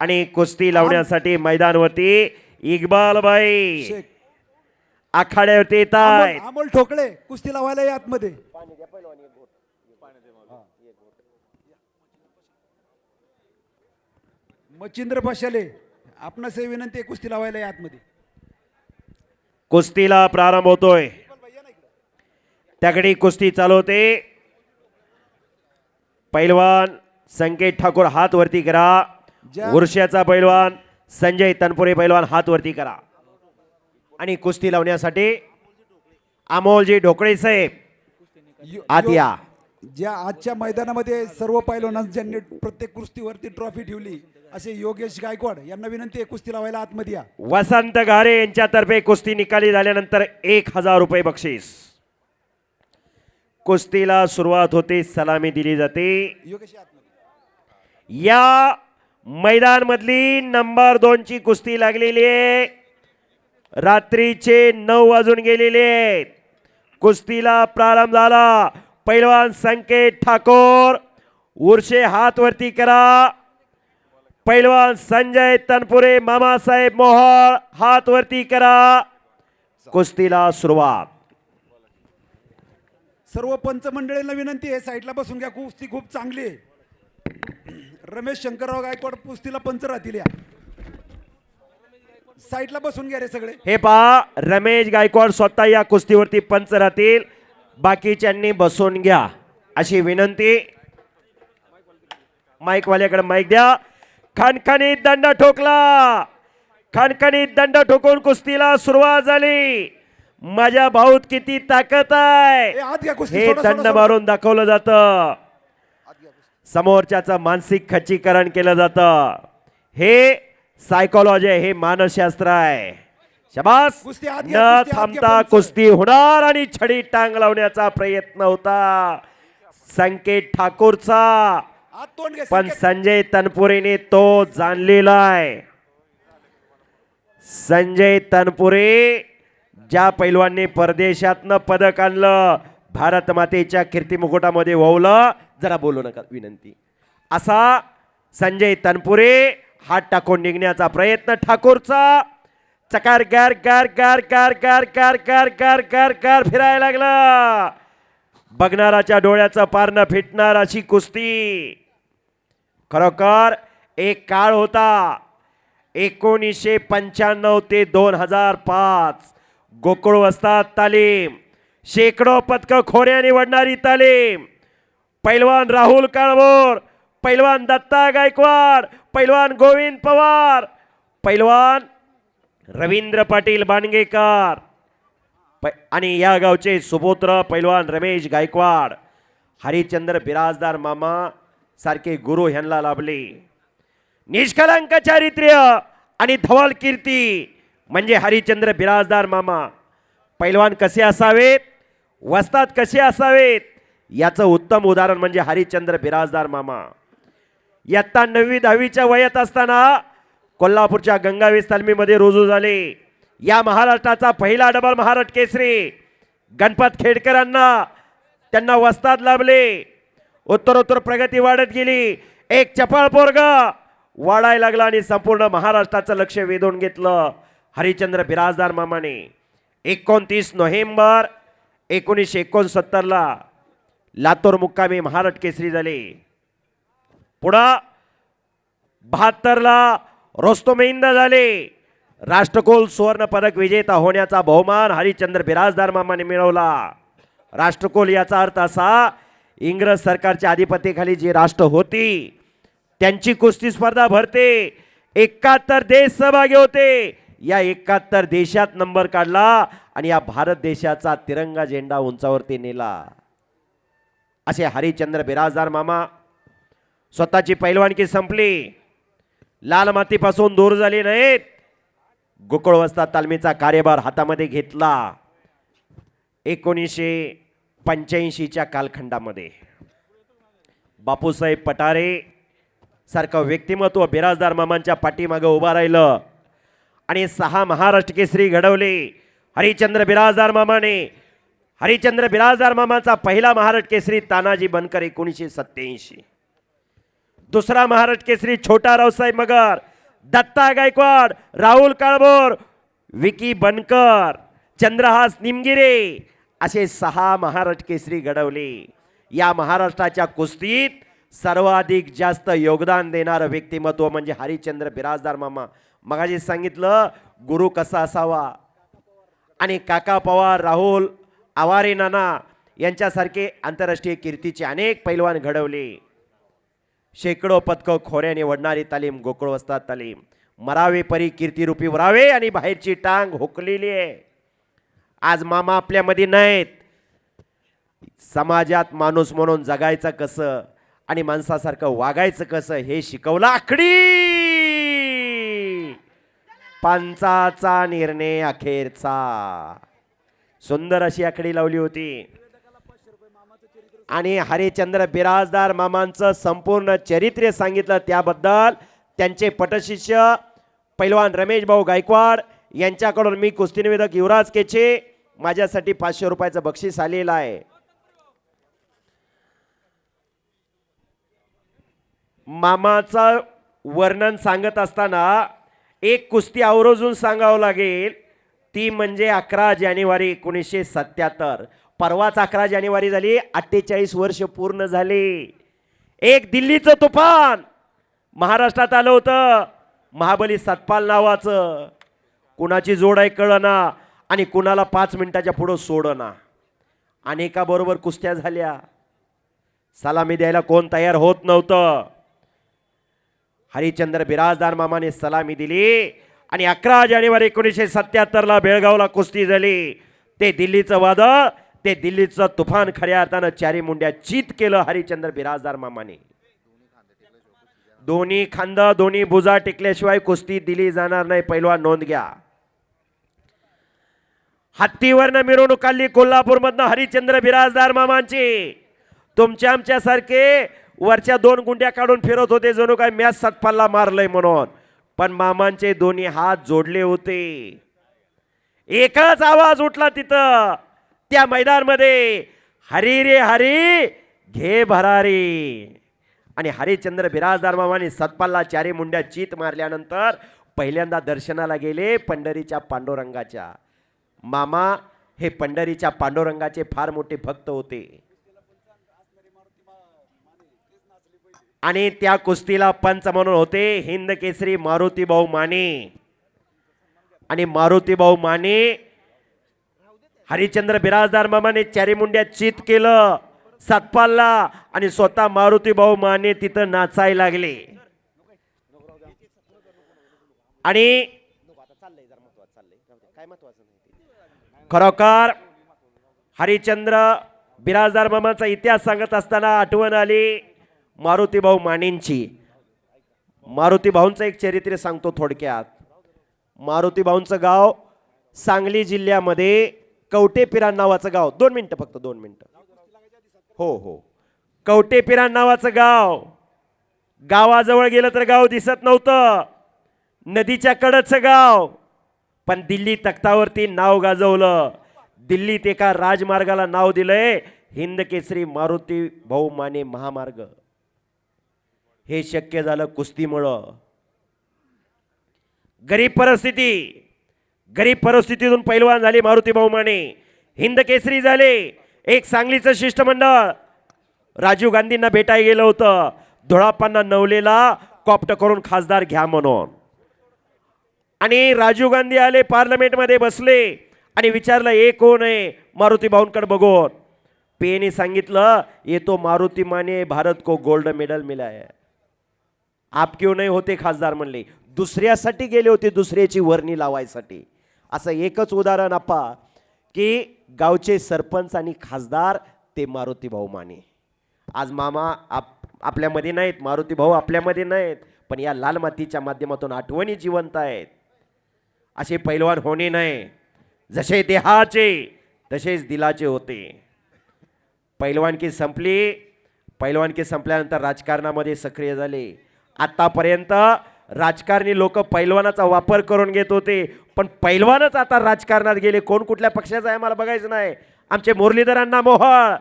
आणि कुस्ती लावण्यासाठी मैदानवरती इक्बालबाई. शेख. आखाड्यावरती येत आहेत अमोल ठोकळे कुस्ती लावायला या आतमध्ये. मच्छिंद्र पाशाले आपणास विनंती आहे कुस्ती लावायला या आतमध्ये. कुस्तीला प्रारंभ होतोय. त्याकडे कुस्ती चालवते पैलवान संकेत ठाकूर हात वरती करा. उर्ष्याचा पैलवान संजय तनपुरे पैलवान हात वरती करा. आणि कुस्ती लावण्यासाठी अमोलजी ढोकळे साहेब यो- आत यो- या ज्या आजच्या मैदानामध्ये सर्व पैलवानांना ज्यांनी प्रत्येक कुस्तीवरती ट्रॉफी ठेवली असे योगेश गायकवाड यांना विनंती आहे कुस्ती लावायला आतमध्ये या. वसंत घारे यांच्यातर्फे कुस्ती निकाली झाल्यानंतर एक हजार रुपये बक्षीस. कुस्तीला सुरुवात होते सलामी दिली जाते. योगेश या मैदानमधली मैदान मधली नंबर दोन ची कुस्ती लागलेली आहे. रात्रीचे नऊ वाजून गेलेले आहेत. कुस्तीला प्रारंभ झाला. पैलवान संकेत ठाकूर उर्शे हात वरती करा. पैलवान संजय तनपुरे मामासाहेब मोहळ हात वरती करा. कुस्तीला सुरुवात. सर्व पंच मंडळींना विनंती आहे साईडला बसून घ्या कुस्ती खूप चांगली आहे. रमेश शंकरराव गायकवाड कुस्तीला पंच राहतील या. साईडला बसून घ्या रे सगळे. हे पहा रमेश गायकवाड स्वतः या कुस्तीवरती पंच राहतील. बाकीच्यांनी बसून घ्या. अशी विनंती. माईक वाल्याकडे माईक द्या. खणखणीत दंड ठोकला. खणखणीत दंड ठोकून कुस्तीला सुरुवात झाली. माझ्या भाऊत किती ताकद आहे. हे दंड. मारून दाखवलं जातं. समोरच्याचं मानसिक खच्चीकरण केलं जातं. हे सायकोलॉजी आहे हे मानसशास्त्र आहे. शबास. न थांबता. कुस्ती होणार आणि छडी टांग लावण्याचा प्रयत्न होता. संकेत ठाकूरचा. पण. संजय तनपुरेने तो जाणलेला आहे. संजय तनपुरे ज्या पैलवांनी परदेशातनं पदक आणलं भारत मातेच्या कीर्ती मुकुटामध्ये ओवलं जरा बोलू नका विनंती. असा संजय तनपुरे हात टाकून निघण्याचा प्रयत्न ठाकूरचा. चकार गार गार गार गार गार गार गार गार गार गार फिरायला लागला. बघणाराच्या डोळ्याचं पारणं फिटणार अशी कुस्ती. खरोखर एक काळ होता. एकोणीसशे पंच्याण्णव ते दोन हजार पाच. गोकुळ वस्तात तालीम. शेकडो पदक खोऱ्या निवडणारी तालीम. पैलवान राहुल काळभोर पैलवान दत्ता गायकवाड पैलवान गोविंद पवार पैलवान रवींद्र पाटील बांडगेकर आणि या गावचे सुपुत्र पैलवान रमेश गायकवाड हरिचंद्र बिराजदार मामा सारखे गुरु ह्यांना लाभले. निष्कलंक चारित्र्य आणि धवल कीर्ती म्हणजे हरिचंद्र बिराजदार मामा. पैलवान कसे असावेत? वस्ताद कसे असावेत? याचं उत्तम उदाहरण म्हणजे हरिचंद्र बिराजदार मामा. इयत्ता नववी दहावीच्या वयात असताना कोल्हापूरच्या गंगावीस तालमीमध्ये रुजू झाले. या महाराष्ट्राचा पहिला डबल महाराष्ट्र केसरी. गणपत खेडकरांना त्यांना वस्ताद लाभले. उत्तरोत्तर प्रगती वाढत गेली. एक चपळ पोरग वाढायला लागला आणि संपूर्ण महाराष्ट्राचं लक्ष वेधून घेतलं हरिचंद्र बिराजदार मामाने. एकोणतीस नोव्हेंबर एकोणीसशे एकोणसत्तरला लातूर मुक्कामी महाराष्ट्र केसरी झाले. पुढं बहात्तरला रोस्तोमेंद झाले. राष्ट्रकुल सुवर्ण पदक विजेता होण्याचा बहुमान हरिचंद्र बिराजदार मामाने मिळवला. राष्ट्रकुल याचा अर्थ असा इंग्रज सरकारच्या अधिपत्याखाली जी राष्ट्र होती त्यांची कुस्ती स्पर्धा भरते. एकाहत्तर देश सहभागी होते. या एकाहत्तर देशात नंबर काढला आणि या भारत देशाचा तिरंगा झेंडा उंचावरती नेला. असे हरिचंद्र बिराजदार मामा स्वतःची पैलवानकी संपली. लाल मातीपासून दूर झाली नाहीत. गोकुळवस्ता तालमीचा कार्यभार हातामध्ये घेतला. एकोणीसशे पंच्याऐंशीच्या कालखंडामध्ये. बापूसाहेब पटारे सारखं व्यक्तिमत्व बिराजदार मामांच्या पाठीमागं उभं राहिलं आणि सहा महाराष्ट्र केसरी घडवले. हरिचंद्र बिराजदार मामाने हरिचंद्र बिराजदार मामाचा पहिला महाराष्ट्र केसरी तानाजी बनकर एकोणीसशे सत्त्याऐंशी. दुसरा महाराष्ट्र केसरी छोटा रावसाहेब मगर दत्ता गायकवाड राहुल काळभोर विकी बनकर चंद्रहास निमगिरे असे सहा महाराष्ट्र केसरी घडवले. या महाराष्ट्राच्या कुस्तीत सर्वाधिक जास्त योगदान देणारं व्यक्तिमत्व म्हणजे हरिचंद्र बिराजदार मामा. मगाशी सांगितलं गुरु कसा असावा? आणि काका पवार राहुल आवारे नाना यांच्यासारखे आंतरराष्ट्रीय कीर्तीचे अनेक पैलवान घडवले. शेकडो पदकं खोऱ्याने वडणारी तालीम गोकुळ वस्तात तालीम. मरावे परी कीर्तीरूपी वरावे आणि बाहेरची टांग हुकलेली आहे. आज मामा आपल्यामध्ये नाहीत. समाजात माणूस म्हणून जगायचं कसं आणि माणसासारखं वागायचं कसं हे शिकवलं आखडी. पंचाचा निर्णय अखेरचा. सुंदर अशी आखडी लावली होती. आणि हरिचंद्र बिराजदार मामांचं संपूर्ण चरित्र सांगितलं त्याबद्दल त्यांचे पटशिष्य पैलवान रमेश भाऊ गायकवाड यांच्याकडून मी कुस्तीनिवेदक युवराज केचे माझ्यासाठी पाचशे रुपयाचं बक्षीस आलेलं आहे. मामाचं वर्णन सांगत असताना एक कुस्ती आवर्जून सांगावं लागेल. ती म्हणजे अकरा जानेवारी एकोणीसशे सत्याहत्तर. परवाच अकरा जानेवारी झाली अठ्ठेचाळीस वर्ष पूर्ण झाले. एक दिल्लीचं तुफान. महाराष्ट्रात आलं होतं. महाबली सतपाल नावाचं. कुणाची जोड आहे कळना आणि कुणाला पाच मिनिटाच्या पुढं सोडना. अनेकाबरोबर कुस्त्या झाल्या? सलामी द्यायला कोण तयार होत नव्हतं? हरिचंद्र बिराजदार मामाने सलामी दिली. आणि अकरा जानेवारी एकोणीसशे सत्याहत्तरला बेळगावला कुस्ती झाली. ते दिल्लीचं वादळ ते दिल्लीचं तुफान खऱ्या अर्थानं चारी मुंड्या चित केलं हरिचंद्र बिराजदार मामाने. दोन्ही खांद दोन्ही भुजा टिकल्याशिवाय कुस्ती दिली जाणार नाही पैलवान नोंद घ्या. हत्तीवरनं मिरवणूक काढली कोल्हापूरमधनं हरिचंद्र बिराजदार मामांची. तुमच्या आमच्यासारखे वरच्या दोन गुंड्या काढून फिरत होते जणू काय मॅच सतपालला मारलंय म्हणून. पण मामांचे दोन्ही हात जोडले होते. एकच आवाज उठला तिथं. त्या मैदानमध्ये हरी रे हरी घे भरारी. आणि हरिचंद्र बिराजदार मामाने सतपालला चारी मुंड्या चित मारल्यानंतर पहिल्यांदा दर्शनाला गेले पंढरीच्या पांडुरंगाच्या. मामा हे पंढरीच्या पांडुरंगाचे फार मोठे भक्त होते. आणि त्या कुस्तीला पंच म्हणून होते. हिंद केसरी मारुती भाऊ माने. आणि मारुतीभाऊ माने हरिचंद्र बिराजदार मामाने चारीमुंड्या चित केलं. सतपालला आणि स्वतः मारुती भाऊ माने तिथं नाचाय लागले. आणि खरोखर हरिचंद्र बिराजदार मामाचा इतिहास सांगत असताना आठवण आली. मारुती भाऊ मानेंची मारुती भाऊंचं एक चरित्र सांगतो थोडक्यात. मारुती भाऊंचं गाव सांगली जिल्ह्यामध्ये कवटेपिरान नावाचं गाव. दोन मिनटं फक्त दोन मिनटं. हो हो. कवटेपिरान नावाचं गाव. गावाजवळ गेलं तर गाव दिसत नव्हतं. नदीच्या कडचं गाव. पण दिल्ली तख्तावरती नाव गाजवलं. दिल्लीत एका राजमार्गाला नाव दिलंय हिंद केसरी मारुती भाऊ माने महामार्ग. हे शक्य झालं कुस्तीमुळं. गरीब परिस्थिती गरीब परिस्थितीतून पैलवान झाले मारुती भाऊ माने. हिंद केसरी झाले एक सांगलीचं शिष्टमंडळ. राजीव गांधींना भेटायला गेलं होतं. धुळापांना नवलेला कॉप्ट करून खासदार घ्या म्हणून. आणि राजीव गांधी आले पार्लमेंटमध्ये बसले. आणि विचारलं हे कोण आहे? मारुती भाऊंकडे बघून. पेने सांगितलं ये तो मारुती माने भारत को गोल्ड मेडल मिला है. आप क्यों नाही होते खासदार म्हणले? दुसऱ्यासाठी गेले होते दुसऱ्याची वर्णी लावायसाठी. असं एकच उदाहरण आपा की गावचे सरपंच आणि खासदार ते मारुती भाऊ माने. आज मामा आप आपल्यामध्ये नाहीत मारुती भाऊ आपल्यामध्ये नाहीत पण या लाल मातीच्या माध्यमातून आठवणी जिवंत आहेत. असे पैलवान होणे नाही. जसे देहाचे तसेच दिलाचे होते. पैलवानकी संपली. पैलवानकी संपल्यानंतर राजकारणामध्ये सक्रिय झाले. आतापर्यंत राजकारणी लोक पैलवानाचा वापर करून घेत होते. पण पैलवानच आता राजकारणात गेले. कोण कुठल्या पक्षाचा आहे मला बघायचं नाही. आमचे मुरलीधरांना मोहळ.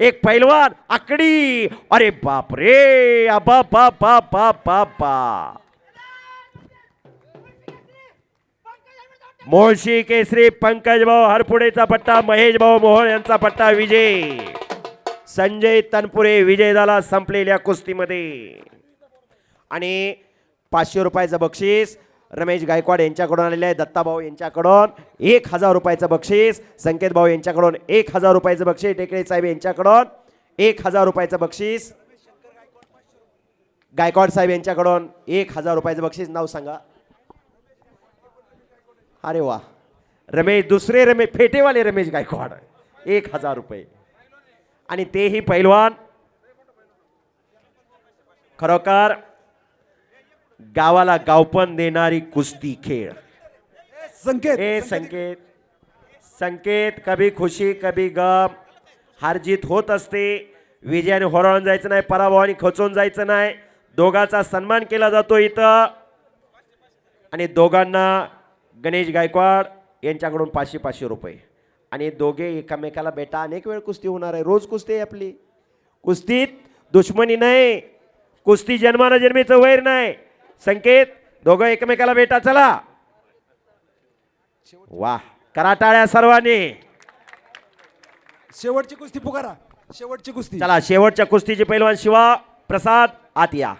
एक पैलवान आकडी. अरे बाप रे अबा बा बा बा बा बा. मोळशी केसरी पंकज भाऊ हरपुडेचा पट्टा महेश भाऊ मोहोळ यांचा पट्टा विजय. संजय तनपुरे विजय झाला संपलेल्या कुस्तीमध्ये. आणि पाचशे रुपयाचं बक्षीस. रमेश गायकवाड यांच्याकडून आलेले आहे दत्ताभाऊ यांच्याकडून एक हजार रुपयाचं बक्षीस. संकेत भाऊ यांच्याकडून एक हजार रुपयाचं बक्षीस. टेकडे साहेब यांच्याकडून एक हजार रुपयाचं बक्षीस. गायकवाड साहेब यांच्याकडून एक हजार रुपयाचं बक्षीस. नाव सांगा. अरे वा. रमेश दुसरे रमेश फेटेवाले रमेश गायकवाड. एक हजार रुपये. आणि तेही पैलवान. खरोखर गावाला गावपण देणारी कुस्ती खेळ. संकेत. हे संकेत. संकेत कभी खुशी कभी गम. हारजीत होत असते. विजयाने होराळून जायचं नाही पराभवाने खचून जायचं नाही. दोघाचा सन्मान केला जातो इथं. आणि दोघांना गणेश गायकवाड यांच्याकडून पाचशे पाचशे रुपये. आणि दोघे एकामेकाला बेटा अनेक वेळ कुस्ती होणार आहे. रोज कुस्ती आहे आपली. कुस्तीत दुश्मनी नाही. कुस्ती जन्मानं जन्मीचं वैर नाही. संकेत दोघं एकमेकाला बेटा चला. वा करा टाळ्या सर्वांनी. शेवटची कुस्ती पुकारा शेवटची कुस्ती. चला शेवटच्या कुस्तीचे पैलवान शिवा प्रसाद आत या